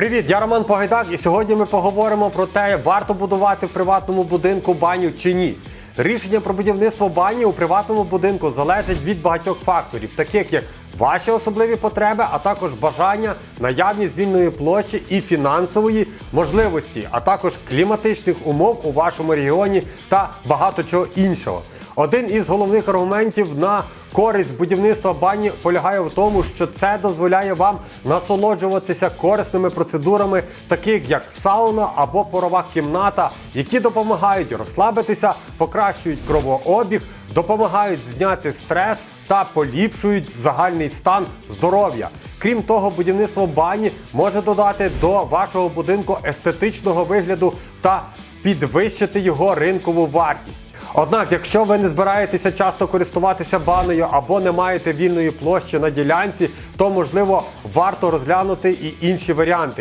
Привіт, я Роман Погайдак, і сьогодні ми поговоримо про те, варто будувати в приватному будинку баню чи ні. Рішення про будівництво бані у приватному будинку залежить від багатьох факторів, таких як ваші особливі потреби, а також бажання, наявність вільної площі і фінансової можливості, а також кліматичних умов у вашому регіоні та багато чого іншого. Один із головних аргументів на користь будівництва бані полягає в тому, що це дозволяє вам насолоджуватися корисними процедурами, таких як сауна або парова кімната, які допомагають розслабитися, покращують кровообіг, допомагають зняти стрес та поліпшують загальний стан здоров'я. Крім того, будівництво бані може додати до вашого будинку естетичного вигляду та підвищити його ринкову вартість. Однак, якщо ви не збираєтеся часто користуватися баною або не маєте вільної площі на ділянці, то можливо варто розглянути і інші варіанти.